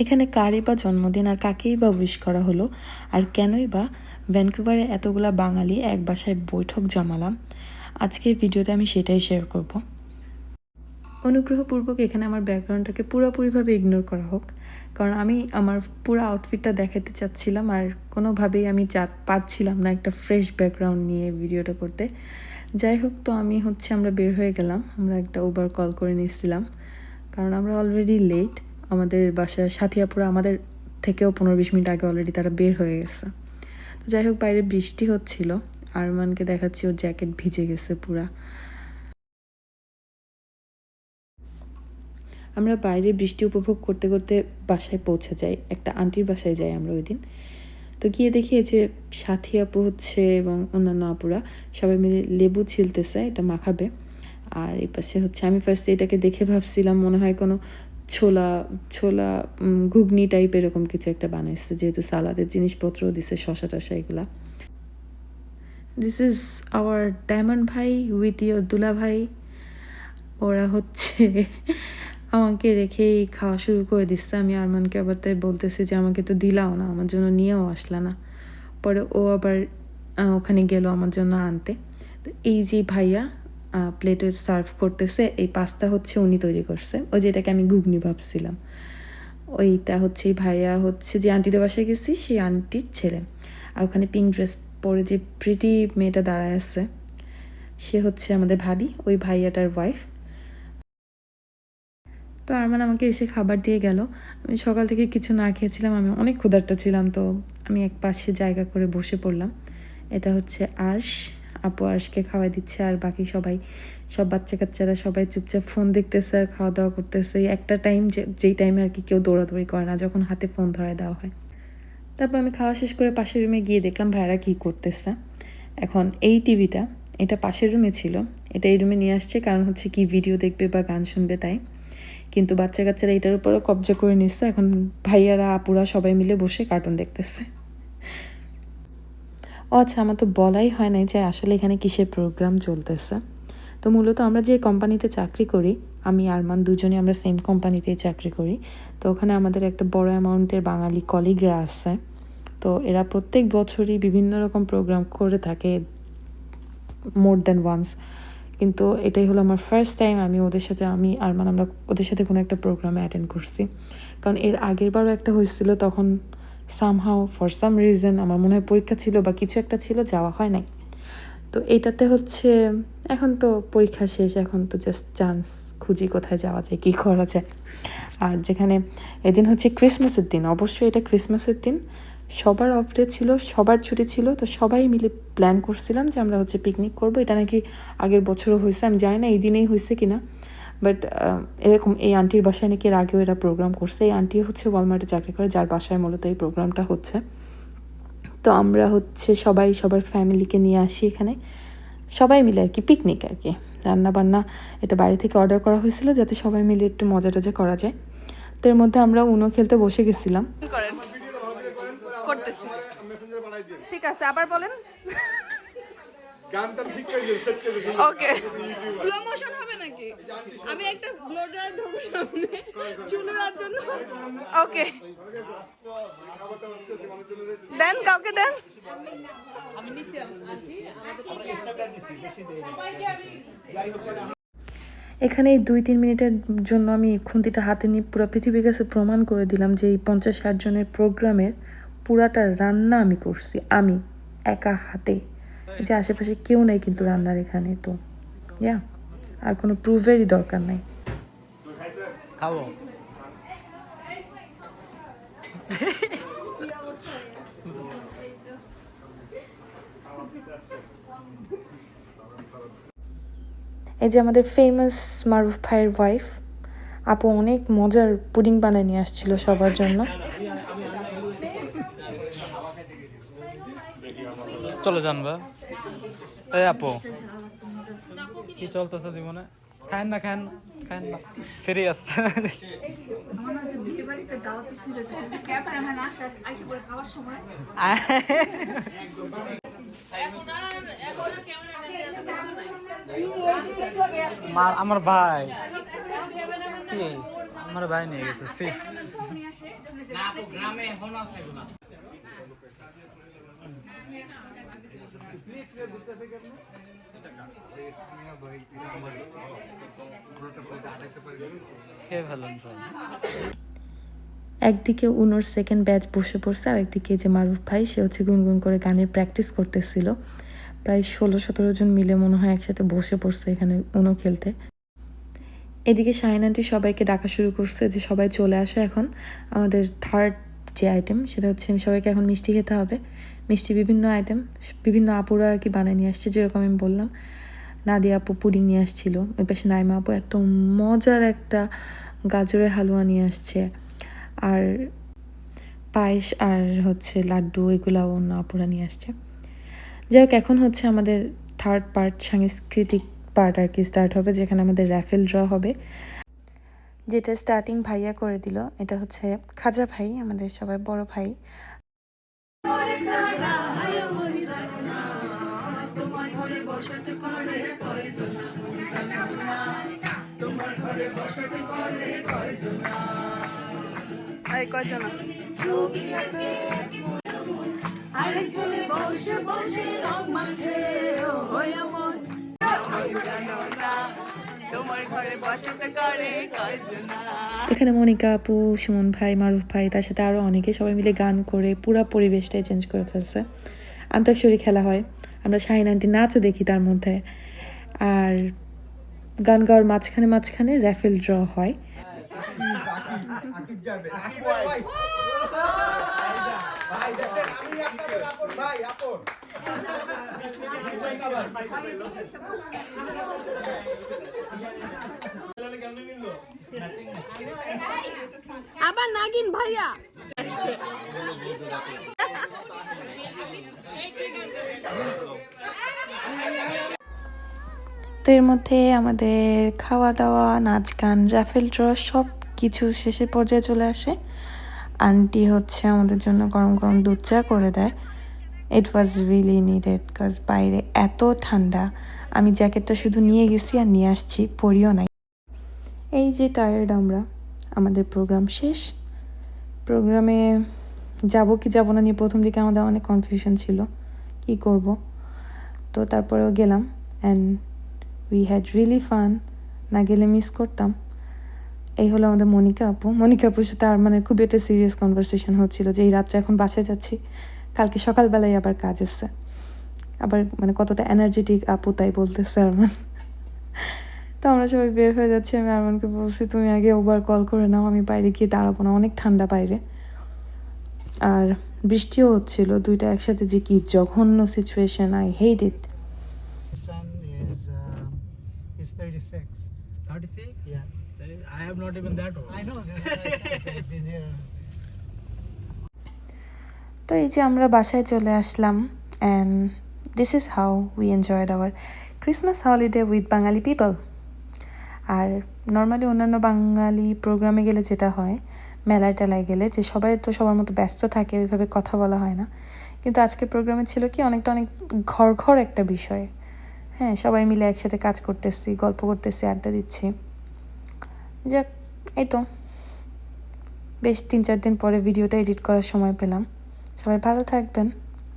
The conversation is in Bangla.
এখানে কারই বা জন্মদিন আর কাকেই বা উইশ করা হলো? আর কেনই বা ভ্যানকুভারে এতগুলা বাঙালি এক বাসায় বৈঠক জমালাম? আজকের ভিডিওতে আমি সেটাই শেয়ার করব। অনুগ্রহপূর্বক এখানে আমার ব্যাকগ্রাউন্ডটাকে পুরোপুরিভাবে ইগনোর করা হোক। কারণ আমি আমার পুরো আউটফিটটা দেখাতে চাচ্ছিলাম আর কোনোভাবেই আমি চা পারছিলাম না একটা ফ্রেশ ব্যাকগ্রাউন্ড নিয়ে ভিডিওটা করতে। যাই হোক, তো আমি হচ্ছে আমরা বের হয়ে গেলাম। আমরা একটা ওভার কল করে নিয়েছিলাম। কারণ আমরা অলরেডি লেট আমাদের বাসায় সাথিয়াপুরা আমাদের থেকেও পনেরো বিশ মিনিট আগে অলরেডি তারা বের হয়ে গেছে। তো যাই হোক, বাইরে বৃষ্টি হচ্ছিল। আরমানকে দেখাচ্ছি, ওর জ্যাকেট ভিজে গেছে পুরা। আমরা বাইরে বৃষ্টি উপভোগ করতে করতে বাসায় পৌঁছে যাই। একটা আন্টির বাসায় যাই আমরা ওই দিন। তো গিয়ে দেখি যে সাথী আপু হচ্ছে এবং অন্যান্য আপুরা সবাই মিলে লেবু ছিলতেছে, এটা মাখাবে। আর এই পাশে হচ্ছে আমি ফার্স্টে এটাকে দেখে ভাবছিলাম, মনে হয় কোনো ছোলা ছোলা ঘুগনি টাইপ এরকম কিছু একটা বানাইছে, যেহেতু সালাদের জিনিসপত্রও দিছে শশা টশা এগুলা। দিস ইজ আওয়ার ডায়মন্ড ভাই উইথ ইয়োর দুলা ভাই ওরা হচ্ছে আমাকে রেখেই খাওয়া শুরু করে দিচ্ছে। আমি আরমানকে আবার তাই বলতেছি যে, আমাকে তো দিলাও না, আমার জন্য নিয়েও আসলা না। পরে ও আবার ওখানে গেল আমার জন্য আনতে। তো এই যে ভাইয়া প্লেটে সার্ভ করতেছে, এই পাস্তা হচ্ছে উনি তৈরি করছে। ওই যেটাকে আমি ঘুগনি ভাবছিলাম। ওইটা হচ্ছে ভাইয়া হচ্ছে যে আন্টিদের বাসায় গেছি, সেই আন্টির ছেলে। আর ওখানে পিঙ্ক ড্রেস পরে যে প্রিটি মেয়েটা দাঁড়ায় আছে, সে হচ্ছে আমাদের ভাবি। ওই ভাইয়াটার ওয়াইফ তো আরমান আমাকে এসে খাবার দিয়ে গেল। আমি সকাল থেকে কিছু না খেয়েছিলাম, আমি অনেক ক্ষুধার্ত ছিলাম, তো আমি এক পাশে জায়গা করে বসে পড়লাম। এটা হচ্ছে আর্শ। আপু আর্শকে খাওয়াই দিচ্ছে আর বাকি সবাই, সব বাচ্চা কাচ্চারা সবাই চুপচাপ ফোন দেখতেছে আর খাওয়া দাওয়া করতেছে। একটা টাইম যে, যেই টাইমে আর কি কেউ দৌড়াদৌড়ি করে না, যখন হাতে ফোন ধরায় দেওয়া হয়। তারপর আমি খাওয়া শেষ করে পাশের রুমে গিয়ে দেখলাম ভাইরা কী করতেছে। এখন এই টিভিটা এটা পাশের রুমে ছিল। এটা এই রুমে নিয়ে আসছে, কারণ হচ্ছে কি ভিডিও দেখবে বা গান শুনবে তাই। কিন্তু বাচ্চা কাচ্চারা এটার উপরে কবজা করে নিচ্ছে এখন ভাইয়ারা, আপুরা সবাই মিলে বসে কার্টুন দেখতেছে। ও আচ্ছা আমার তো বলাই হয় নাই যে আসলে এখানে কিসের প্রোগ্রাম চলতেছে। তো মূলত আমরা যে কোম্পানিতে চাকরি করি, আমি, আরমান দুজনে আমরা সেম কোম্পানিতেই চাকরি করি। তো ওখানে আমাদের একটা বড় অ্যামাউন্টের বাঙালি কলিগরা আছে। তো এরা প্রত্যেক বছরই বিভিন্ন রকম প্রোগ্রাম করে থাকে মোর দ্যান ওয়ান্স কিন্তু এটাই হলো আমার ফার্স্ট টাইম আমি ওদের সাথে, আমি আর মানে আমরা ওদের সাথে কোনো একটা প্রোগ্রামে অ্যাটেন্ড করছি। কারণ এর আগের বারও একটা হয়েছিল, তখন সামহাও ফর সাম রিজন আমার মনে হয় পরীক্ষা ছিল বা কিছু একটা ছিল, যাওয়া হয় নাই। তো এটাতে হচ্ছে, এখন তো পরীক্ষা শেষ, এখন তো জাস্ট চান্স খুঁজি কোথায় যাওয়া যায়, কী করা যায়। আর যেখানে এদিন হচ্ছে ক্রিসমাসের দিন, অবশ্যই এটা ক্রিসমাসের দিন। সবার অফ ডে ছিল, সবার ছুটি ছিল, তো সবাই মিলে প্ল্যান করছিলাম যে আমরা হচ্ছে পিকনিক করব। এটা নাকি আগের বছরও হয়েছে, আমি জানি না এই দিনেই হয়েছে কিনা। বাট এরকম এই আন্টির বাসায় নাকি এর আগেও এরা প্রোগ্রাম করছে। এই আন্টি হচ্ছে ওয়ালমার্টে চাকরি করে, যার বাসায় মূলত এই প্রোগ্রামটা হচ্ছে। তো আমরা হচ্ছে সবাই, সবার ফ্যামিলিকে নিয়ে আসি এখানে। সবাই মিলে আর কি পিকনিক আর কি। রান্না বান্না এটা বাইরে থেকে অর্ডার করা হয়েছিল, যাতে সবাই মিলে একটু মজা টজা করা যায়। তো এর মধ্যে আমরা উনো খেলতে বসে গেছিলাম। করতেছি। ঠিক আছে আবার বলেন। গানটা ঠিক করে দিন সেট করে দিন। ওকে স্লো মোশন হবে নাকি? আমি একটা ব্লোডার ঢোকো সামনে চুলুরার জন্য। ওকে দেন কাউকে দেন। এখানে এই দুই তিন মিনিটের জন্য আমি খুন্তিটা হাতে নিয়ে পুরো পৃথিবীর কাছে প্রমাণ করে দিলাম যে এই পঞ্চাশ ষাট জনের প্রোগ্রামের পুরাটা রান্না আমি করছি আমি একা হাতে। যে আশেপাশে কেউ নেই কিন্তু রান্নার এখানে তো ইয়া আর কোনো প্রুভেরই দরকার নাই। খাব। এই যে আমাদের ফেমাস মারুফ ভাইয়ের ওয়াইফ আপু অনেক মজার পুডিং বানিয়ে নিয়ে আসছিল সবার জন্য। চলো জানবা এই আপু, কি চলতেছে জীবনে? খান না খান খান না। সিরিয়াস আমার ভাই। কি? আমার ভাই নিয়ে গেছে একদিকে উনোর সেকেন্ড ব্যাচ বসে পড়ছে আর একদিকে যে মারুফ ভাই, সে হচ্ছে গুনগুন করে গানের প্র্যাকটিস করতেছিল। প্রায় ষোলো সতেরো জন মিলে মনে হয় একসাথে বসে পড়ছে এখানে উনো খেলতে। এদিকে শাহিন সবাইকে ডাকা শুরু করছে যে সবাই চলে আসো এখন। আমাদের থার্ড যে আইটেম সেটা হচ্ছে সবাইকে এখন মিষ্টি খেতে হবে। মিষ্টি বিভিন্ন আইটেম বিভিন্ন আপুরা আর কি বানিয়ে নিয়ে আসছে, যেরকম আমি বললাম। নাদিয়া আপু পুডিং নিয়ে আসছিল, ওই পাশে নাইমা আপু এত মজার একটা গাজরের হালুয়া নিয়ে আসছে। আর পায়েস আর হচ্ছে লাড্ডু এগুলো অন্য আপুরা নিয়ে আসছে। যাই হোক, এখন হচ্ছে আমাদের থার্ড পার্ট সাংস্কৃতিক পার্ট আর কি স্টার্ট হবে, যেখানে আমাদের র্যাফেল ড্র হবে। যেটা স্টার্টিং ভাইয়া করে দিল, এটা হচ্ছে খাজা ভাই, আমাদের সবাই বড় ভাই। আরেকজনে বসে বসে রং মাখে এখানে মনিকা আপু সুমন ভাই মারুফ ভাই তার সাথে আরও অনেকে সবাই মিলে গান করে পুরো পরিবেশটাই চেঞ্জ করে ফেলছে। আন্তাক্ষরী খেলা হয়। আমরা শাহিন আন্টি নাচও দেখি তার মধ্যে। আর গান গাওয়ার মাঝখানে মাঝখানে র্যাফেল ড্র হয়। আবার নাগিন ভাইয়া। তো এর মধ্যে আমাদের খাওয়া দাওয়া নাচ গান র্যাফেল ড্র সব কিছু শেষের পর্যায়ে চলে আসে। আন্টি হচ্ছে আমাদের জন্য গরম গরম দুধ চা করে দেয়। ইট ওয়াজ রিয়েলি নিডেড কাজ বাইরে এত ঠান্ডা। আমি জ্যাকেটটা শুধু নিয়ে গেছি আর নিয়ে আসছি, পরিও নাই। এই যে টায়ার্ড আমরা, আমাদের প্রোগ্রাম শেষ। প্রোগ্রামে যাব কি যাব না নিয়ে প্রথম দিকে আমাদের অনেক কনফিউশন ছিল। কি করব? তো তারপরেও গেলাম and we had really fun না গেলে মিস করতাম। এই হলো আমাদের মনিকা আপু। মনিকা আপুর সাথে আর মানে খুবই একটা সিরিয়াস কনভারসেশন হচ্ছিল যে, এই রাত্রে এখন বাসায় যাচ্ছি। কালকে সকালবেলায় আবার কাজ এসছে আবার মানে কতটা এনার্জেটিক আপু তাই বলতেছে আরমান। তো আমরা সবাই বের হয়ে যাচ্ছি। আমি আরমানকে বলছি, তুমি আগে ওবার কল করে নাও, আমি বাইরে গিয়ে দাঁড়াবো না। অনেক ঠান্ডা বাইরে। আর বৃষ্টিও হচ্ছিল। দুইটা একসাথে যে কি জঘন্য situation I hate it 36. 36 Yeah, I have not even that old. I know. Has been here. তো এই যে আমরা বাসায় চলে আসলাম and this is how we enjoyed our Christmas holiday with Bengali people R normally অন্যান্য বাঙালি প্রোগ্রামে গেলে যেটা হয় মেলায় টেলায় গেলে যে সবাই তো সবার মতো ব্যস্ত থাকে ওইভাবে কথা বলা হয় না কিন্তু আজকের প্রোগ্রামে ছিল কি অনেকটা অনেক ঘর ঘর একটা বিষয় হ্যাঁ সবাই মিলে একসাথে কাজ করতেছি, গল্প করতেছি, আড্ডা দিচ্ছি। যাক, এই তো। বেশ তিন চার দিন পরে ভিডিওটা এডিট করার সময় পেলাম। সবাই ভালো থাকবেন।